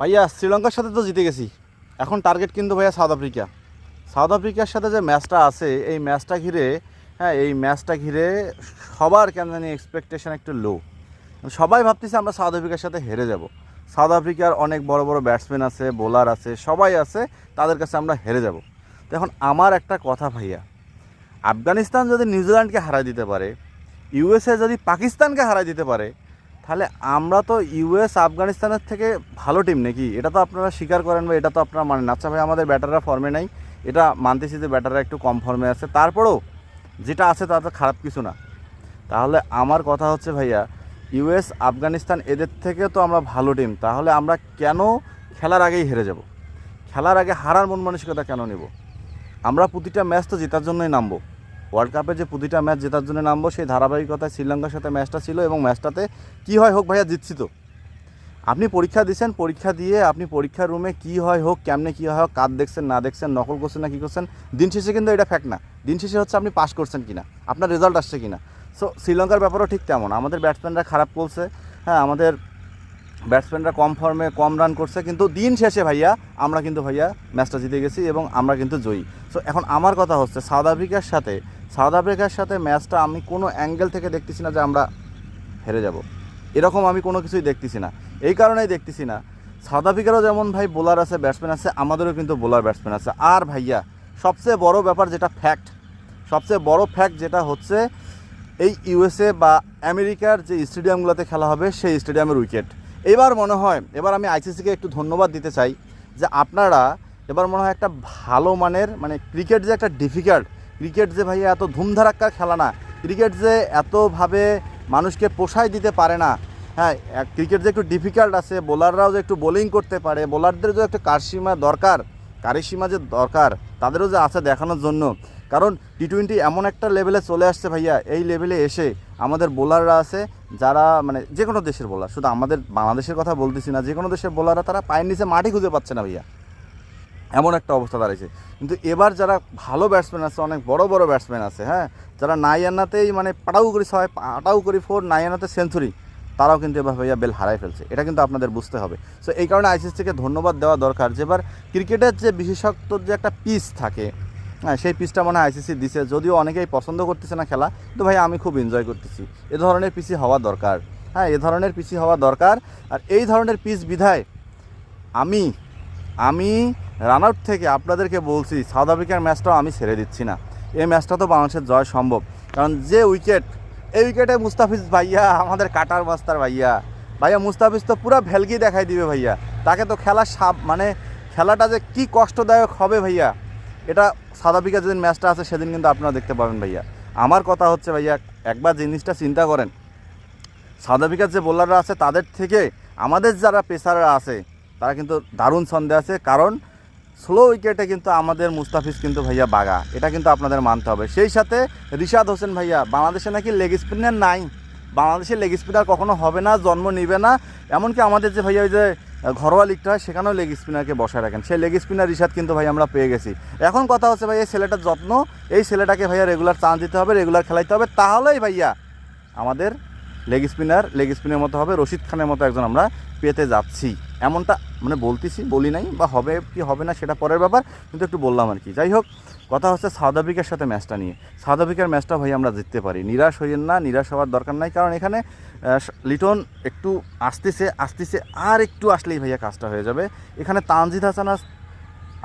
ভাইয়া, শ্রীলঙ্কার সাথে তো জিতে গেছি। এখন টার্গেট কিন্তু ভাইয়া সাউথ আফ্রিকা। সাউথ আফ্রিকার সাথে যে ম্যাচটা আছে, এই ম্যাচটা ঘিরে হ্যাঁ এই ম্যাচটা ঘিরে সবার কেন জানি এক্সপেকটেশন একটু লো সবাই ভাবতেছে আমরা সাউথ আফ্রিকার সাথে হেরে যাব। সাউথ আফ্রিকার অনেক বড় বড় ব্যাটসম্যান আছে বোলার আছে, সবাই আছে, তাদের কাছে আমরা হেরে যাব। তো এখন আমার একটা কথা ভাইয়া, আফগানিস্তান যদি নিউজিল্যান্ডকে হারাই দিতে পারে ইউএসএ যদি পাকিস্তানকে হারাই দিতে পারে তাহলে আমরা তো ইউএস আফগানিস্তানের থেকে ভালো টিম নাকি? এটা তো আপনারা স্বীকার করেন বা এটা তো আপনারা মানেন আচ্ছা ভাই, আমাদের ব্যাটাররা ফর্মে নাই। এটা মানতেছি যে ব্যাটাররা একটু কম ফর্মে আছে। তারপরেও যেটা আছে তা তো খারাপ কিছু না। তাহলে আমার কথা হচ্ছে ভাইয়া ইউএস আফগানিস্তান এদের থেকে তো আমরা ভালো টিম তাহলে আমরা কেন খেলার আগেই হেরে যাব? খেলার আগে হারার মন মানসিকতা কেন নেব? আমরা প্রতিটা ম্যাচ তো জেতার জন্যই নামবো। ওয়ার্ল্ড কাপে যে প্রতিটা ম্যাচ জেতার জন্য নামবো, সেই ধারাবাহিকতায় শ্রীলঙ্কার সাথে ম্যাচটা ছিল এবং ম্যাচটাতে কী হয় হোক ভাইয়া, জিতছি তো। আপনি পরীক্ষা দিচ্ছেন পরীক্ষা দিয়ে আপনি পরীক্ষার রুমে কী হয় হোক, কেমনে কী হয় হোক কাজ দেখছেন, না দেখছেন, নকল করছেন না কী করছেন, দিন শেষে কিন্তু এটা ফ্যাক্ট না। দিন শেষে হচ্ছে আপনি পাস করছেন কিনা, আপনার রেজাল্ট আসছে কিনা। সো শ্রীলঙ্কার ব্যাপারও ঠিক তেমন। আমাদের ব্যাটসম্যানরা খারাপ করছে হ্যাঁ আমাদের ব্যাটসম্যানরা কম ফর্মে কম রান করছে, কিন্তু দিন শেষে ভাইয়া, আমরা কিন্তু ভাইয়া ম্যাচটা জিতে গেছি এবং আমরা কিন্তু জয়ী। সো এখন আমার কথা হচ্ছে সাউথ আফ্রিকার সাথে সাউথ আফ্রিকার সাথে ম্যাচটা আমি কোনো অ্যাঙ্গেল থেকে দেখতেছি না যে আমরা হেরে যাব। এরকম আমি কোনো কিছুই দেখতেছি না। এই কারণেই দেখতেছি না। সাউথ আফ্রিকারও যেমন ভাই বোলার আছে ব্যাটসম্যান আছে, আমাদেরও কিন্তু বোলার ব্যাটসম্যান আছে। আর ভাইয়া, সবচেয়ে বড় ব্যাপার যেটা ফ্যাক্ট সবচেয়ে বড় ফ্যাক্ট যেটা হচ্ছে, এই ইউএসএ বা আমেরিকার যে স্টেডিয়ামগুলোতে খেলা হবে, সেই স্টেডিয়ামের উইকেট এবার মনে হয়, এবার আমি আইসিসিকে একটু ধন্যবাদ দিতে চাই যে আপনারা, এবার মনে হয় একটা ভালো মানের মানে ক্রিকেট যে একটা ডিফিকাল্ট ক্রিকেট যে ভাইয়া এত ধুমধারাক্কার খেলা না, ক্রিকেট যে এতভাবে মানুষকে পোষায় দিতে পারে না হ্যাঁ ক্রিকেট যে একটু ডিফিকাল্ট আছে বোলাররাও যে একটু বোলিং করতে পারে বোলারদের যে একটা কারসীমা দরকার, কারিসীমা যে দরকার, তাদেরও যে আছে দেখানোর জন্য। কারণ টি টোয়েন্টি এমন একটা লেভেলে চলে আসছে ভাইয়া, এই লেভেলে এসে আমাদের বোলাররা আছে, যারা মানে যে কোনো দেশের বোলার শুধু আমাদের বাংলাদেশের কথা বলতেছি না যে কোনো দেশের বোলাররা তারা পায়ের নিচে মাটি খুঁজে পাচ্ছে না ভাইয়া। এমন একটা অবস্থা দাঁড়িয়েছে। কিন্তু এবার যারা ভালো ব্যাটসম্যান আছে, অনেক বড় বড় ব্যাটসম্যান আছে হ্যাঁ? যারা নাই আনাতেই মানে পাটাও করি ছয়, পাটাউ করি ফোর নাই আনাতে সেঞ্চুরি তারাও কিন্তু এবার ভাইয়া বেল হারাই ফেলছে। এটা কিন্তু আপনাদের বুঝতে হবে। সো এই কারণে আইসিসিকে ধন্যবাদ দেওয়া দরকার যে এবার ক্রিকেটের যে বিশেষত্বর যে একটা পিচ থাকে হ্যাঁ সেই পিচটা মনে হয় আইসিসি দিছে। যদিও অনেকেই পছন্দ করতেছে না খেলা, কিন্তু ভাই আমি খুব এনজয় করতেছি। এ ধরনের পিসি হওয়া দরকার হ্যাঁ এ ধরনের পিসি হওয়া দরকার। আর এই ধরনের পিচ বিধায় আমি আমি রান আউট থেকে আপনাদেরকে বলছি, সাউথ আফ্রিকার ম্যাচটাও আমি ছেড়ে দিচ্ছি না। এই ম্যাচটা তো বাংলাদেশের জয় সম্ভব। কারণ যে উইকেট, এই উইকেটে মুস্তাফিজ ভাইয়া, আমাদের কাটার মাস্টার ভাইয়া। ভাইয়া মুস্তাফিজ তো পুরো ভেলকি দেখাই দিবে ভাইয়া। তাকে তো খেলা সাপ মানে খেলাটা যে কী কষ্টদায়ক হবে ভাইয়া। এটা সাউথ আফ্রিকার যেদিন ম্যাচটা আছে, সেদিন কিন্তু আপনারা দেখতে পাবেন ভাইয়া। আমার কথা হচ্ছে ভাইয়া, একবার জিনিসটা চিন্তা করেন। সাউথ আফ্রিকার যে বোলাররা আছে, তাদের থেকে আমাদের যারা পেসাররা আছে, তারা কিন্তু দারুণ সন্দেহ আছে। কারণ স্লো উইকেটে কিন্তু আমাদের মুস্তাফিজ কিন্তু ভাইয়া বাগা এটা কিন্তু আপনাদের মানতে হবে। সেই সাথে রিশাদ হোসেন ভাইয়া, বাংলাদেশে নাকি লেগ স্পিনার নাই। বাংলাদেশের লেগ স্পিনার কখনো হবে না, জন্ম নিবে না। এমনকি আমাদের যে ভাইয়া ওই যে ঘরোয়া লিগটা হয়, সেখানেও লেগ স্পিনারকে বসায় রাখেন। সেই লেগ স্পিনার রিশাদ কিন্তু ভাই আমরা পেয়ে গেছি। এখন কথা হচ্ছে ভাই এই ছেলেটার যত্ন, এই ছেলেটাকে ভাইয়া রেগুলার চান্স দিতে হবে রেগুলার খেলাইতে হবে। তাহলেই ভাইয়া আমাদের লেগ স্পিনার লেগ স্পিনের মতো হবে। রশিদ খানের মতো একজন আমরা পেতে যাচ্ছি। এমনটা মানে বলতেছি, বলি নাই বা হবে কি হবে না সেটা পরের ব্যাপার, কিন্তু একটু বললাম আর কি। যাই হোক, কথা হচ্ছে সাউথ আফ্রিকার সাথে ম্যাচটা নিয়ে। সাউথ আফ্রিকার ম্যাচটা ভাই আমরা জিততে পারি। নিরাশ হইয়েন না, নিরাশ হওয়ার দরকার নাই, কারণ এখানে লিটন একটু আসতেছে আসতেছে, আর একটু আসলেই ভাইয়া কাজটা হয়ে যাবে। এখানে তানজিদ হাসান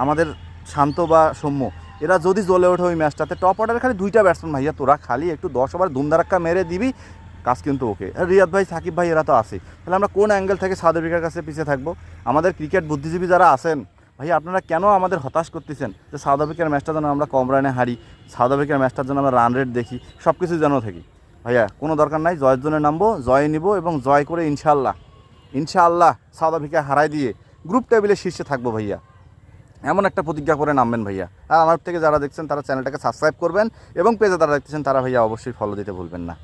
আমাদের শান্ত বা সৌম্য, এরা যদি জ্বলে ওঠে ওই ম্যাচটাতে টপ অর্ডারে খালি দুইটা ব্যাটসম্যান ভাইয়া, তোরা খালি একটু দশ ওভার ধুমধারাক্কা মেরে দিবি কাজ কিন্তু ওকে। রিয়াদ ভাই, সাকিব ভাই, এরা তো আছে। তাহলে আমরা কোন অ্যাঙ্গেল থেকে সাউথ কাছে পিছিয়ে থাকব? আমাদের ক্রিকেট বুদ্ধিজীবী যারা আছেন, ভাই, আপনারা কেন আমাদের হতাশ করতেছেন? যে সাউথ আফ্রিকার ম্যাচটা যেন আমরা কম রানে হারি সাউথ আফ্রিকার ম্যাচটার জন্য আমরা রান রেট দেখি সব কিছু যেন থাকি। ভাইয়া, কোনো দরকার নাই, জয়ের জন্য নামবো, জয় নিব এবং জয় করে ইনশাল্লাহ ইনশাআল্লাহ সাউথ আফ্রিকা হারাই দিয়ে গ্রুপ টেবিলের শীর্ষে থাকব ভাইয়া। এমন একটা প্রতিজ্ঞা করে নামবেন ভাইয়া। আর আমার থেকে যারা দেখছেন, তারা চ্যানেলটাকে সাবস্ক্রাইব করবেন এবং পেজে যারা দেখতেছেন, তারা ভাইয়া অবশ্যই ফলো দিতে ভুলবেন না।